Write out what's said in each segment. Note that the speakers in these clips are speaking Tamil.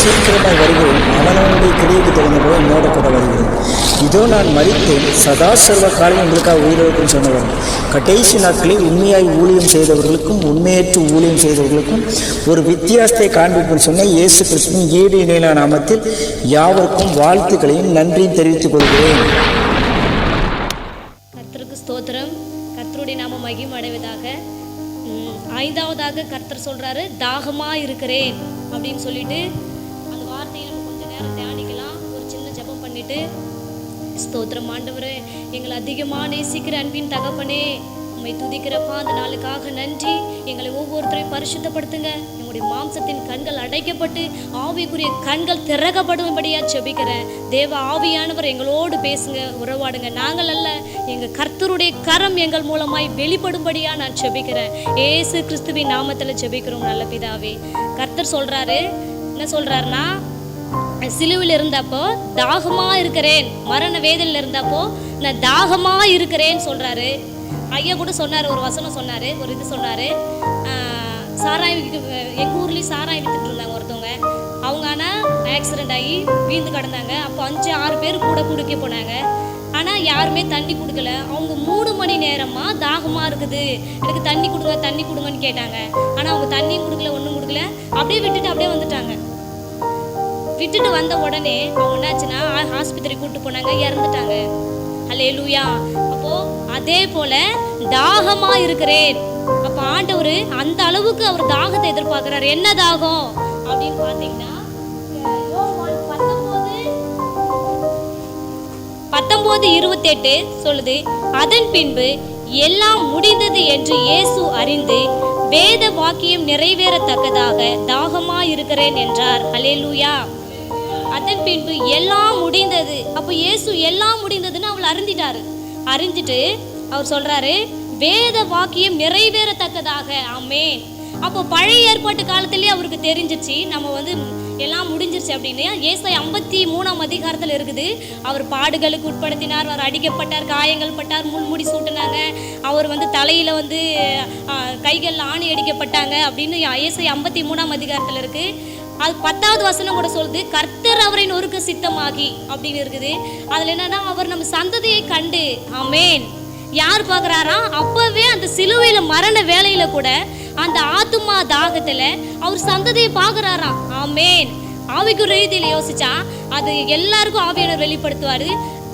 சீக்கிரமாய் வருகிறேன் அவனவனுடைய கிரியைக்கு தகுந்த போல என்னோட கூட வருகிறேன் இதோ நான் மறித்தேன் சதா சர்வ காலம் உங்களுக்காக உயிரிழக்கும் சொன்னவர். கடைசி நாட்களில் உண்மையாய் ஊழியம் செய்தவர்களுக்கும் உண்மையற்று ஊழியம் செய்தவர்களுக்கும் ஒரு வித்தியாசத்தை காண்பிப்பேன் சொன்ன இயேசு கிறிஸ்துவின் ஈடு இணையிலான நாமத்தில் யாவருக்கும் வாழ்த்துக்களையும் நன்றியும் தெரிவித்துக் கொள்கிறேன். கர்த்தருக்கு ஸ்தோத்திரம். கர்த்தருடைய நாம மகிமை அடைவதாக. ஐந்தாவதாக கர்த்தர் சொல்றாரு தாகமா இருக்கிறேன் அப்படின்னு சொல்லிட்டு சொல்லிட்டு ஸ்தோத்திரம் ஆண்டவரே எங்களை அதிகமாக நேசிக்கிற அன்பின் தகப்பனே உண்மை துதிக்கிறப்பா அந்த நாளுக்காக நன்றி. எங்களை ஒவ்வொருத்தரையும் பரிசுத்தப்படுத்துங்க. எங்களுடைய மாம்சத்தின் கண்கள் அடைக்கப்பட்டு ஆவிக்குரிய கண்கள் திறக்கப்படும்படியா செபிக்கிறேன் தேவ ஆவியானவர் எங்களோடு பேசுங்க உறவாடுங்க. நாங்கள் அல்ல எங்கள் கர்த்தருடைய கரம் எங்கள் மூலமாய் வெளிப்படும்படியா நான் செபிக்கிறேன் ஏசு கிறிஸ்துவின் நாமத்தில் செபிக்கிறோம் நல்ல பிதாவே. கர்த்தர் சொல்றாரு என்ன சொல்றாருன்னா சிலுவில் இருந்தப்போ தாகமா இருக்கிறேன். மரண வேதனையில் இருந்தப்போ நான் தாகமா இருக்கிறேன் சொல்றாரு. ஐயா கூட சொன்னார் ஒரு வசனம் சொன்னாரு ஒரு இது சொன்னாரு. சாராயம் எங்கள் ஊர்லேயும் சாராயம் வித்துட்டு இருந்தாங்க ஒருத்தவங்க. அவங்க ஆனால் ஆக்சிடெண்ட் ஆகி வீழ்ந்து கிடந்தாங்க. அப்போ அஞ்சு ஆறு பேர் கூட குடிக்க போனாங்க. ஆனால் யாருமே தண்ணி கொடுக்கல. அவங்க மூணு மணி நேரமாக தாகமாக இருக்குது. எனக்கு தண்ணி கொடுங்க தண்ணி கொடுங்கன்னு கேட்டாங்க. ஆனால் அவங்க தண்ணியும் கொடுக்கல ஒன்றும் கொடுக்கல. அப்படியே விட்டுட்டு அப்படியே வந்துட்டாங்க. விட்டுட்டு வந்த உடனே அவங்க என்னாச்சுன்னா ஆஸ்பத்திரி கூட்டு போனாங்க இறந்துட்டாங்க. அல்லே லூயா அப்போ அதே போல தாகமா இருக்கிறேன். அப்ப ஆண்டவர் அந்த அளவுக்கு அவர் தாகத்தை எதிர்பார்க்கிறார். என்ன தாகம்? அப்படின்னு பாத்தீங்கன்னா பத்தொன்பது இருபத்தெட்டு சொல்லுது அதன் பின்பு எல்லாம் முடிந்தது என்று இயேசு அறிந்து வேத வாக்கியம் நிறைவேறத்தக்கதாக தாகமா இருக்கிறேன் என்றார். ஹalleluya. அதன் பின்பு எல்லாம் முடிந்தது. அப்போ இயேசு எல்லாம் முடிந்ததுன்னு அவள் அறிஞ்சிட்டாரு அறிஞ்சிட்டு அவர் சொல்றாரு வேத வாக்கியம் நிறைவேறத்தக்கதாக. ஆமே அப்போ பழைய ஏற்பாட்டு காலத்திலேயே அவருக்கு தெரிஞ்சிச்சு நம்ம வந்து எல்லாம் முடிஞ்சிருச்சு அப்படின்னு. ஏசாய் ஐம்பத்தி மூணாம் அதிகாரத்தில் இருக்குது. அவர் பாடுகளுக்கு உட்படுத்தினார் அவர் அடிக்கப்பட்டார் காயங்கள் பட்டார் முன்முடி சூட்டினாங்க. அவர் வந்து தலையில் வந்து கைகளில் ஆணி அடிக்கப்பட்டாங்க அப்படின்னு ஏசாய் ஐம்பத்தி மூணாம் அதிகாரத்தில் இருக்குது அது பத்தாவது வசனம் கூட சொல்லுது கர்த்தர் அவரை நொறுக்க சித்தமாகி அப்படின்னு இருக்குது. அதில் என்னன்னா அவர் நம்ம சந்ததியை கண்டு ஆமென். யார் பார்க்குறாரா? அப்பவே அந்த சிலுவையில மரண வேலையில கூட அந்த ஆத்துமா தாகத்துல அவர் சந்ததியை பார்க்குறாராம். ஆமேன். ஆவிக்கு ரீதியில் யோசிச்சா அது எல்லாருக்கும் ஆவியானவர் வெளிப்படுத்துவாரு.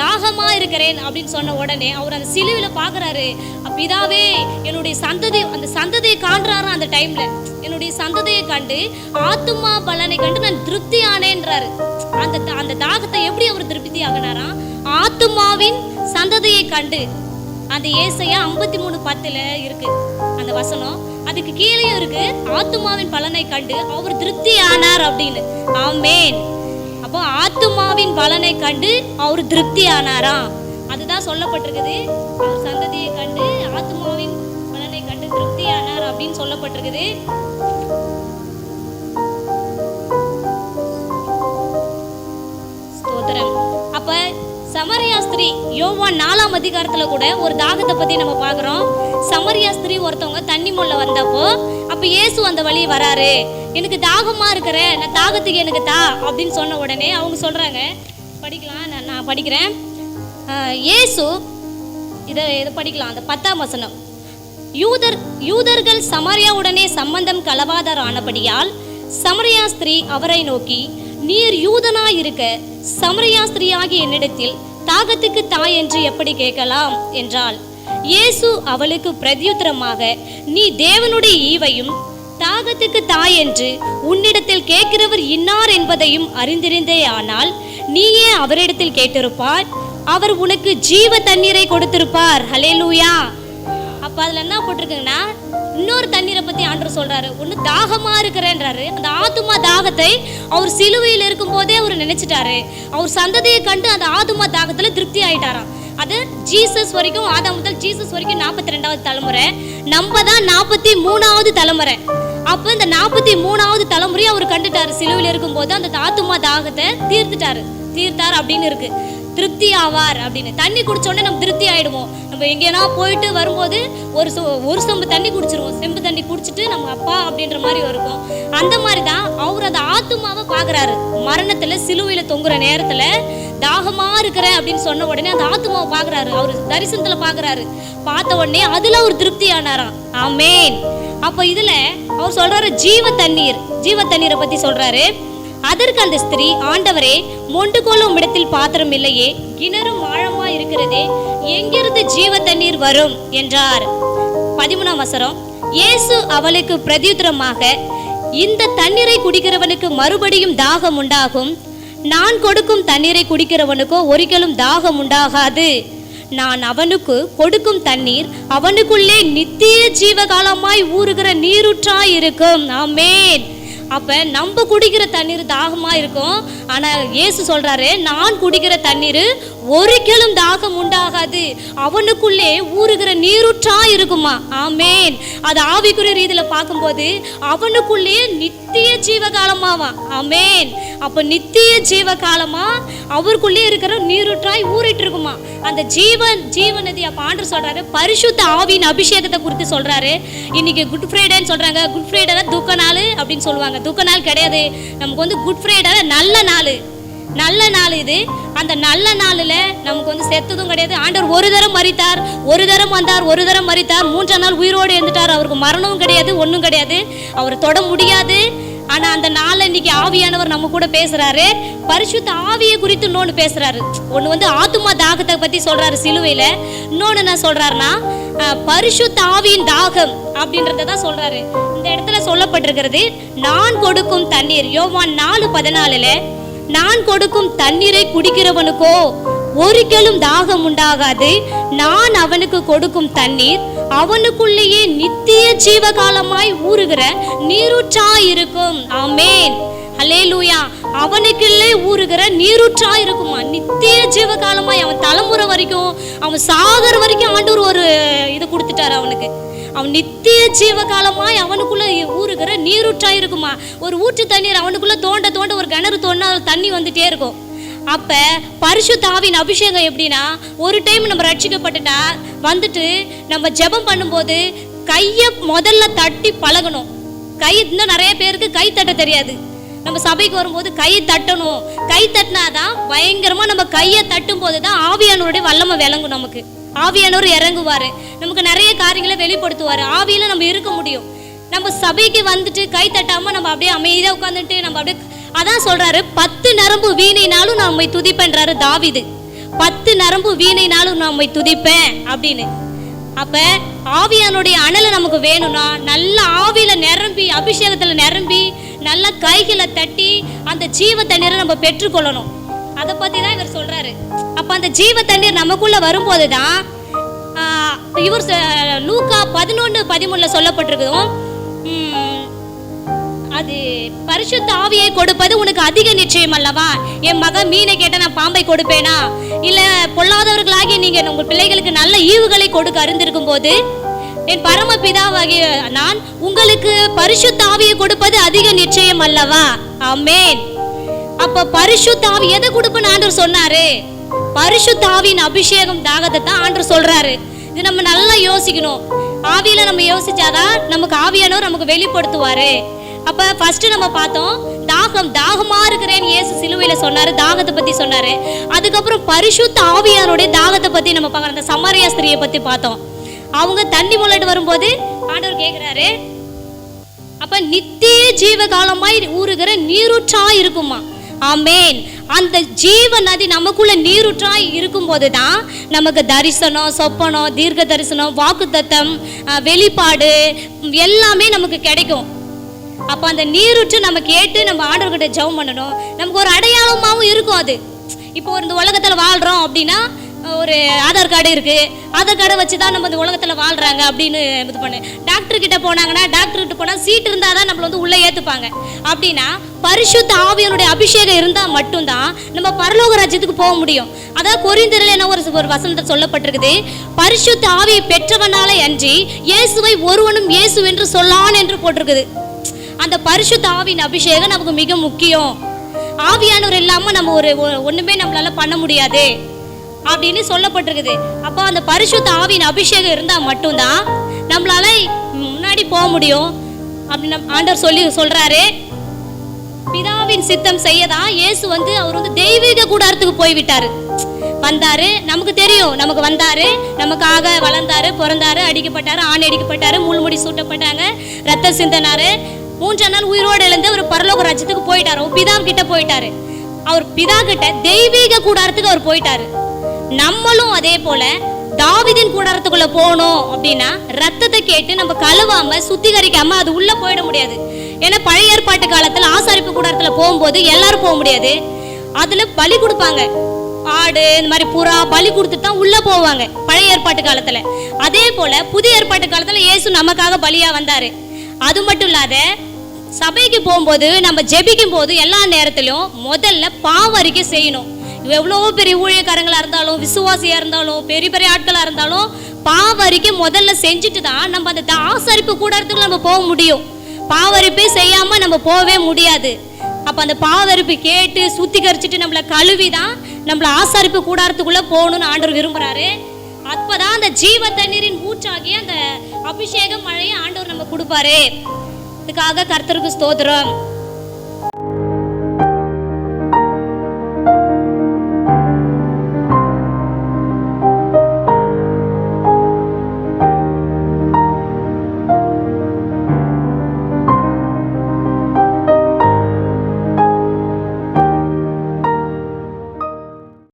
தாகமா இருக்கிறேன் அப்படின்னு சொன்ன உடனே அவர் அந்த சிலுவையில பார்க்குறாரு பிதாவே என்னுடைய சந்ததி அந்த சந்ததியை காண்றாரு அந்த டைம்ல என்னுடைய சந்ததியை கண்டு ஆத்துமா பலனை கண்டு நான் திருப்தி ஆனேன்றாரு. அந்த அந்த தாகத்தை எப்படி அவர் திருப்தி ஆகினாராம் ஆத்துமாவின் சந்ததியை கண்டு. அந்த ஏசையா ஐம்பத்தி மூணு பத்துல இருக்கு அந்த வசனம். அதுக்கு கீழேயும் இருக்கு ஆத்துமாவின் பலனை கண்டு அவர் திருப்தி ஆனார் அப்படின்னு. ஆமேன். அப்போ ஆத்துமாவின் பலனை கண்டு அவர் திருப்தி ஆனாராம் அதுதான் சொல்லப்பட்டிருக்குது. அவர் சந்ததியை கண்டு ஆத்துமாவின் பலனை கண்டு திருப்தி ஆனார் அப்படின்னு சொல்லப்பட்டிருக்குது. சமரியா ஸ்திரீ யோவான் நாலாம் அதிகாரத்தில் கூட ஒரு தாகத்தை பற்றி நம்ம பார்க்கறோம். சமரியா ஸ்திரீ ஒருத்தவங்க தண்ணி முள்ள வந்தப்போ அப்போ இயேசு அந்த வழி வராரு. எனக்கு தாகமாக இருக்கிற நான் தாகத்துக்கு எனக்கு தா அப்படின்னு சொன்ன உடனே அவங்க சொல்கிறாங்க படிக்கலாம் நான் நான் படிக்கிறேன். இயேசு இதை இதை படிக்கலாம் அந்த பத்தாம் வசனம். யூதர் யூதர்கள் சமரியாவுடனே சம்பந்தம் கலவாதார் ஆனபடியால் சமரியா ஸ்திரீ அவரை நோக்கி நீர் யூதனாயிருக்க சமரியா ஸ்திரீயாகிய என்னிடத்தில் தாகத்துக்கு தாய் என்று எப்படி கேட்கலாம்? என்றாள். இயேசு அவளுக்கு பிரதியுத்தரமாக நீ தேவனுடைய ஈவையும் தாகத்துக்கு தாய் என்று உன்னிடத்தில் கேட்கிறவர் இன்னார் என்பதையும் அறிந்திருந்தே ஆனால் நீயே அவரிடத்தில் கேட்டிருப்பார். அவர் உனக்கு ஜீவ தண்ணீரை கொடுத்திருப்பார். ஹலேலூயா அப்ப அதுல என்ன போட்டிருக்குங்கன்னா இன்னொரு தண்ணீரை பத்தி ஆண்டவர் சொல்றாரு. ஒண்ணு தாகமா இருக்கிறேன்றாரு. அந்த ஆத்துமா தாகத்தை அவர் சிலுவையில் இருக்கும் போதே அவர் நினைச்சிட்டாரு. அவர் சந்ததியை கண்டு அந்த ஆத்துமா தாகத்துல திருப்தி ஆயிட்டாராம். அது ஜீசஸ் வரைக்கும் ஆதாம் முதல் ஜீசஸ் வரைக்கும் நாற்பத்தி ரெண்டாவது தலைமுறை. நம்ம தான் நாற்பத்தி மூணாவது தலைமுறை. அப்ப இந்த நாற்பத்தி மூணாவது தலைமுறையை அவர் கண்டுட்டாரு. சிலுவையில் இருக்கும்போது அந்த ஆத்துமா தாகத்தை தீர்த்துட்டாரு. தீர்த்தார் அப்படின்னு இருக்கு. திருப்தி ஆவார் அப்படின்னு. தண்ணி குடிச்சோடனே நம்ம திருப்தி ஆயிடுவோம் நம்ம எங்கேனா போயிட்டு வரும்போது ஒரு சொ- ஒரு சொம்பு தண்ணி குடிச்சிருவோம். செம்பு தண்ணி குடிச்சிட்டு நம்ம அப்பா அப்படின்ற மாதிரி இருக்கும். அந்த மாதிரி தான் அவர் அந்த ஆத்துமாவை பார்க்குறாரு. மரணத்தில் சிலுவையில் தொங்குற நேரத்தில் தாகமாக இருக்கிறேன் அப்படின்னு சொன்ன உடனே அந்த ஆத்துமாவை பார்க்குறாரு. அவர் தரிசனத்தில் பார்க்குறாரு. பார்த்த உடனே அதில் அவர் திருப்தி ஆனாராம் ஆமேன். அப்போ இதில் அவர் சொல்கிறாரு ஜீவ தண்ணீர். ஜீவ தண்ணீரை பற்றி சொல்கிறாரு அதற்கு அந்த ஸ்திரீ ஆண்டவரே மொண்டுகோலும் இடத்தில் பாத்திரம் இல்லையே கிணறும் ஆழமா இருக்கிறதே எங்கிருந்து ஜீவ தண்ணீர் வரும்? என்றார். பதிமூணாம் வசரம் இயேசு அவளுக்கு பிரதியுத்தரமாக இந்த தண்ணீரை குடிக்கிறவனுக்கு மறுபடியும் தாகம் உண்டாகும். நான் கொடுக்கும் தண்ணீரை குடிக்கிறவனுக்கோ ஒரிக்கலும் தாகம் உண்டாகாது. நான் அவனுக்கு கொடுக்கும் தண்ணீர் அவனுக்குள்ளே நித்திய ஜீவகாலமாய் ஊறுகிற நீரூற்றாய் இருக்கும் ஆமேன். அப்போ நம்ம குடிக்கிற தண்ணீர் தாகமாக இருக்கும். ஆனால் இயேசு சொல்கிறாரு நான் குடிக்கிற தண்ணீர் ஒரிக்கலும் தாகம் உண்டாகாது. அவனுக்குள்ளே ஊறுகிற நீரூற்றா இருக்குமா? ஆமேன். அது ஆவிக்குரிய ரீதியில பார்க்கும்போது அவனுக்குள்ளே நித்திய ஜீவகாலமாவா? ஆமேன். அப்ப நித்திய ஜீவகாலமா? அவருக்குள்ளே இருக்கிற நீரூற்றாய் ஊறிட்டு இருக்குமா? அந்த ஜீவன் ஜீவநதி அப்போ ஆண்டு சொல்றாரு பரிசுத்த ஆவியின் அபிஷேகத்தை குறித்து சொல்றாரு. இன்னைக்கு குட் ஃப்ரைடேன்னு சொல்றாங்க. குட் ஃப்ரைடே துக்க நாள் அப்படின்னு சொல்லுவாங்க. துக்க நாள் கிடையாது. நமக்கு வந்து குட் ஃப்ரைடே நல்ல நாள். நல்ல நாள் இது. அந்த நல்ல நாளில் நமக்கு வந்து செத்ததும் கிடையாது. ஆண்டவர் ஒரு தரம் மறித்தார் ஒரு தரம் வந்தார் ஒரு தரம் மறித்தார் மூன்றாம் நாள் உயிரோடு எழுந்துட்டார். அவருக்கு மரணமும் கிடையாது ஒன்றும் கிடையாது. அவரை தொட முடியாது. ஆனா அந்த நாளில் இன்னைக்கு ஆவியானவர் நம்ம கூட பேசுறாரு. பரிசுத்த ஆவியை குறித்து இன்னொன்று பேசுறாரு. ஒன்று வந்து ஆத்துமா தாகத்தை பத்தி சொல்றாரு சிலுவையில. இன்னொன்று என்ன சொல்றாருன்னா பரிசுத்த ஆவியின் தாகம் அப்படின்றத தான் சொல்றாரு. இந்த இடத்துல சொல்லப்பட்டிருக்கிறது நான் கொடுக்கும் தண்ணீர். யோவான் நாலு பதினாலுல நான் கொடுக்கும் தண்ணீரை குடிக்கிறவனுக்கோ ஒருக்கலும் தாகம் உண்டாகாது. நான் அவனுக்கு கொடுக்கும் தண்ணீர் அவனுக்குள்ளேயே நித்திய ஜீவகாலமாய் ஊறுகிற நீரூற்றா இருக்கும் ஆமேன். லூயா அவனுக்குள்ளே ஊறுகிற நீரூற்றா இருக்குமா நித்திய ஜீவகாலமாய் அவன் தலைமுறை வரைக்கும் அவன் சாகர் வரைக்கும் ஆண்டூர் ஒரு இது கொடுத்துட்டாரு அவனுக்கு. அவன் நித்திய ஜீவகாலமாய் அவனுக்குள்ளே ஊறுகிற நீரூற்றாக இருக்குமா? ஒரு ஊற்று தண்ணீர் அவனுக்குள்ளே தோண்ட தோண்ட ஒரு கிணறு தோண்டா தண்ணி வந்துட்டே இருக்கும். அப்போ பரிசு தாவின் அபிஷேகம் எப்படின்னா ஒரு டைம் நம்ம ரட்சிக்கப்பட்டுட்டா வந்துட்டு நம்ம ஜெபம் பண்ணும்போது கையை முதல்ல தட்டி பழகணும். கை இன்னும் நிறைய பேருக்கு கை தட்ட தெரியாது. நம்ம சபைக்கு வரும்போது கை தட்டணும். கை தட்டினாதான் பயங்கரமாக நம்ம கையை தட்டும் போது தான் ஆவியானோருடைய வல்லமை விளங்கும் நமக்கு. ஆவியானவர் இறங்குவாரு. நமக்கு நிறைய காரியங்களை வெளிப்படுத்துவார். ஆவியில் நம்ம இருக்க முடியும். நம்ம சபைக்கு வந்துட்டு கை தட்டாமல் நம்ம அப்படியே அமைதியாக உட்காந்துட்டு நம்ம அப்படியே அதான் சொல்றாரு பத்து நரம்பு வீணைனாலும் நான் உண்மை துதிப்பேன்றாரு தாவிது. பத்து நரம்பு வீணைனாலும் நான் உண்மை துதிப்பேன் அப்படின்னு. அப்ப ஆவியானுடைய அனலை நமக்கு வேணும்னா நல்ல ஆவியில நிரம்பி அபிஷேகத்துல நிரம்பி நல்ல கைகளை தட்டி அந்த ஜீவ தண்ணீரை நம்ம பெற்றுக்கொள்ளணும். அதை பத்தி தான் இவர் சொல்றாரு. அப்ப அந்த ஜீவ தண்ணீர் நமக்குள்ள வரும்போது தான் இவர் லூக்கா பதினொன்று பதிமூணுல சொல்லப்பட்டிருக்கும் அது பரிசுத்த ஆவியை கொடுப்பது உனக்கு அதிக நிச்சயம் அல்லவா? என் மகன் மீனை கேட்ட நான் பாம்பை கொடுப்பேனா? இல்ல பொல்லாதவர்களாகி நீங்க உங்க பிள்ளைகளுக்கு நல்ல ஈவுகளை கொடுக்க அறிந்திருக்கும் போது என் பரம பிதாவாகிய நான் உங்களுக்கு பரிசுத்த ஆவியை கொடுப்பது அதிக நிச்சயம் அல்லவா? ஆமென். அப்ப பரிசுத்த ஆவி எதை கொடுப்பேன்னு ஆண்டவர் சொன்னாரு? பரிசுத்த ஆவியின் அபிஷேகம் தாகத்தை தான் ஆண்டவர் சொல்றாரு. இது நம்ம நல்லா யோசிக்கணும். ஆவியில நம்ம யோசிச்சாதான் நமக்கு ஆவியானவர் நமக்கு வெளிப்படுத்துவாரு. அப்ப ஃபர்ஸ்ட் நம்ம பார்த்தோம் தாகம் தாகமா இருக்கிறேன்னு இயேசு சிலுவையில சொன்னாரு தாகத்தை பத்தி சொன்னாரு. அதுக்கப்புறம் பரிசுத்த ஆவியானுடைய தாகத்தை பத்தி நம்ம பார்க்கறோம். அந்த சமரியா ஸ்திரியை பத்தி பார்த்தோம். அவங்க தண்ணி முள்ளட்டு வரும்போது ஆண்டவர் கேக்குறாரு அப்ப நித்திய ஜீவகாலமாய் ஊறுகிற நீரூற்றா இருக்குமா? ஆமேன். அந்த ஜீவ நதி நமக்குள்ள நீருற்றாய் இருக்கும்போது தான் நமக்கு தரிசனம் சொப்பனம் தீர்க்க தரிசனம் வாக்குத்தத்தம் வெளிப்பாடு எல்லாமே நமக்கு கிடைக்கும். அப்போ அந்த நீருற்று நம்ம கேட்டு நம்ம ஆண்டவர்கிட்ட ஜெபம் பண்ணணும். நமக்கு ஒரு அடையாளமாகவும் இருக்கும் அது. இப்போ இந்த உலகத்தில் வாழ்கிறோம் அப்படின்னா ஒரு ஆதார் கார்டு இருக்குது ஆதார் கார்டை வச்சு தான் நம்ம இந்த உலகத்தில் வாழ்கிறாங்க அப்படின்னு இது பண்ணு. டாக்டர் கிட்ட போனாங்கன்னா டாக்டர் கிட்ட போனால் சீட் இருந்தால் தான் நம்மளை வந்து உள்ளே ஏற்றுப்பாங்க அப்படின்னா பரிசுத்த ஆவியனுடைய அபிஷேகம் இருந்தால் மட்டும்தான் நம்ம பரலோக ராஜ்யத்துக்கு போக முடியும். அதாவது கொரிந்தரில் என்ன ஒரு ஒரு வசனத்தை சொல்லப்பட்டிருக்குது? பரிசுத்த ஆவியை பெற்றவனாலே அன்றி இயேசுவை ஒருவனும் இயேசு என்று சொல்லான் என்று போட்டிருக்குது. அந்த பரிசுத்த ஆவியின் அபிஷேகம் நமக்கு மிக முக்கியம். ஆவியானவர் இல்லாமல் நம்ம ஒரு ஒ- ஒண்ணுமே நம்மளால பண்ண முடியாது. அப்படின்னு சொல்லப்பட்டிருக்குது. அப்போ அந்த பரிசுத்த ஆவியின் அபிஷேகம் இருந்தால் மட்டும்தான் நம்மளால முன்னாடி போக முடியும். அப்படின்னு நம் ஆண்டவர் சொல்லி சொல்றாரு. பிதாவின் சித்தம் செய்யதான் இயேசு வந்து அவர் வந்து தெய்வீக கூடாரத்துக்கு போய்விட்டாரு. வந்தாரு. நமக்கு தெரியும். நமக்கு வந்தாரு. நமக்காக வளர்ந்தாரு பிறந்தாரு அடிக்கப்பட்டாரு ஆணை அடிக்கப்பட்டாரு முள்முடி சூட்டப்பட்டாங்க ரத்த சிந்தனாரு. மூன்றாம் நாள் உயிரோடு எழுந்து அவர் பரலோக ராஜ்யத்துக்கு போயிட்டாரு. அவர் பிதா கிட்ட போயிட்டாரு. அவர் பிதா கிட்ட தெய்வீக கூடாரத்துக்கு அவர் போயிட்டாரு. நம்மளும் அதே போல தாவிதின் கூடாரத்துக்குள்ள போகணும் அப்படின்னா ரத்தத்தை கேட்டு நம்ம கழுவாம சுத்திகரிக்காம அது உள்ள போயிட முடியாது. ஏன்னா பழைய ஏற்பாட்டு காலத்துல ஆசாரிப்பு கூடாரத்துல போகும்போது எல்லாரும் போக முடியாது. அதுல பலி கொடுப்பாங்க. ஆடு இந்த மாதிரி புறா பலி கொடுத்துட்டு தான் உள்ள போவாங்க பழைய ஏற்பாட்டு காலத்துல. அதே போல புதிய ஏற்பாட்டு காலத்துல இயேசு நமக்காக பலியா வந்தாரு. அது மட்டும் இல்லாத சபைக்கு போகும்போது நம்ம ஜெபிக்கும் போது எல்லா நேரத்திலும் முதல்ல பாவரிக்கை செய்யணும். எவ்வளோ பெரிய ஊழியக்காரங்களாக இருந்தாலும் விசுவாசியாக இருந்தாலும் பெரிய பெரிய ஆட்களாக இருந்தாலும் பாவரிக்கு முதல்ல செஞ்சுட்டு தான் நம்ம அந்த த- ஆசரிப்பு கூடாரத்துக்கு நம்ம போக முடியும். பாவரிப்பே செய்யாமல் நம்ம போகவே முடியாது. அப்போ அந்த பாவரிப்பு கேட்டு சுத்திகரிச்சுட்டு நம்மளை கழுவி தான் நம்மளை ஆசாரிப்பு கூடாரத்துக்குள்ளே போகணும்னு ஆண்டவர் விரும்புகிறாரு அப்போதான் அந்த ஜீவ தண்ணீரின் ஊற்றாகி அந்த அபிஷேகம் மழையை ஆண்டவர் நம்ம கொடுப்பாரு. இதுக்காக கர்த்தருக்கு ஸ்தோத்திரம்.